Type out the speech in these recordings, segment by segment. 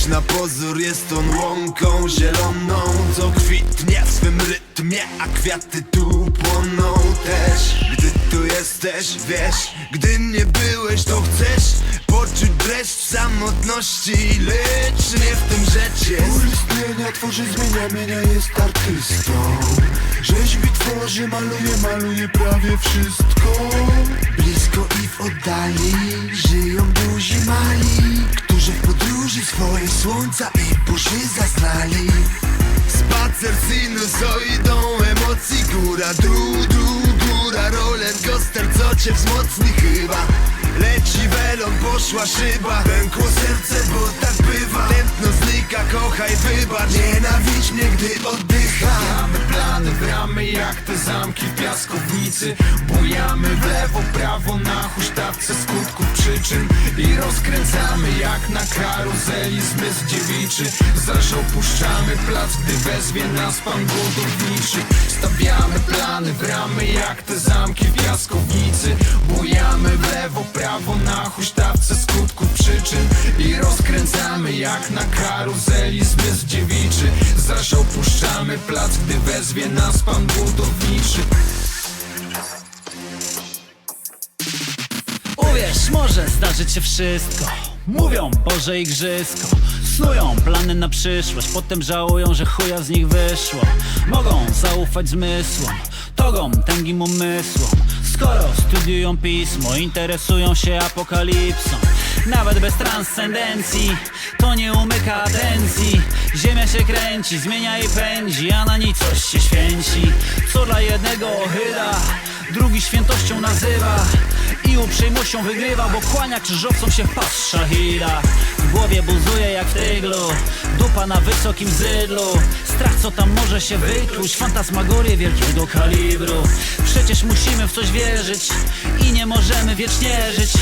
Choć na pozór jest on łąką zieloną Co kwitnie w swym rytmie, a kwiaty tu płoną też. Gdy tu jesteś, wiesz Gdy nie byłeś, to chcesz Poczuć dreszcz samotności. Lecz nie w tym rzecz jest istnienia tworzy, zmienia, mienia, jest artystą. Rzeźbi tworzy, maluje, maluje prawie wszystko. Blisko i w oddali swojej słońca i burzy zaznali Spacer sinusoidą emocji Góra, dół, dół, góra Roller coaster, co cię wzmocni chyba. Leci welon, poszła szyba Pękło serce, bo tak bywa. Tętno znika, kochaj, wybacz. Nienawidź mnie, gdy oddycham. Plany w ramy jak te zamki w piaskownicy. Bujamy w lewo, prawo na huśtawce skutków przyczyn I rozkręcamy jak na karuzeli zmysł dziewiczy. Zaś opuszczamy plac, gdy wezwie nas pan budowniczy. Stawiamy plany w ramy jak te zamki w piaskownicy Bujamy w lewo, prawo na huśtawce skutków przyczyn. I rozkręcamy jak na karuzeli zmysł dziewiczy. Zaś opuszczamy plac, gdy wezwie nas pan budowniczy Uwierz, może zdarzyć się wszystko. Mówią Boże igrzysko. Snują plany na przyszłość. Potem żałują, że chuja z nich wyszło. Mogą zaufać zmysłom. Togom, tęgim umysłom. Skoro studiują pismo Interesują się apokalipsą. Nawet bez transcendencji. To nie umyka atencji. Ziemia się kręci, zmienia i pędzi A na niej coś się święci. Co dla jednego ohyda Drugi świętością nazywa i uprzejmością wygrywa, bo kłania krzyżowcom się w pas szahida W głowie buzuje jak w tyglu Dupa na wysokim zydlu. Strach co tam może się wykluć Fantasmagorie wielkiego kalibru. Przecież musimy w coś wierzyć I nie możemy wiecznie żyć.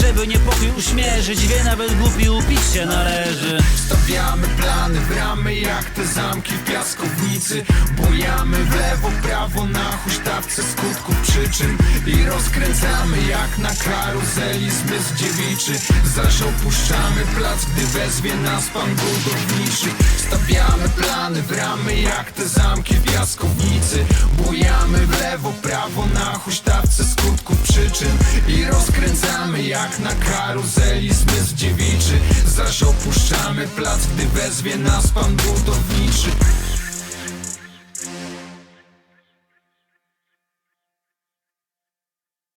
Żeby niepokój uśmierzyć Wie nawet głupi upić się należy. Stawiamy plany w ramy jak te zamki w piaskownicy. Bujamy w lewo, prawo na huśtawce skutków przyczyn. I rozkręcamy jak na karuzeli zmysł dziewiczy Zaś opuszczamy plac, gdy wezwie nas pan budowniczy. Stawiamy plany w ramy jak te zamki w piaskownicy. Bujamy w lewo, prawo na huśtawce skutków przyczyn. I rozkręcamy jak na karuzeli zmysł dziewiczy Zaś opuszczamy plac, gdy wezwie nas pan budowniczy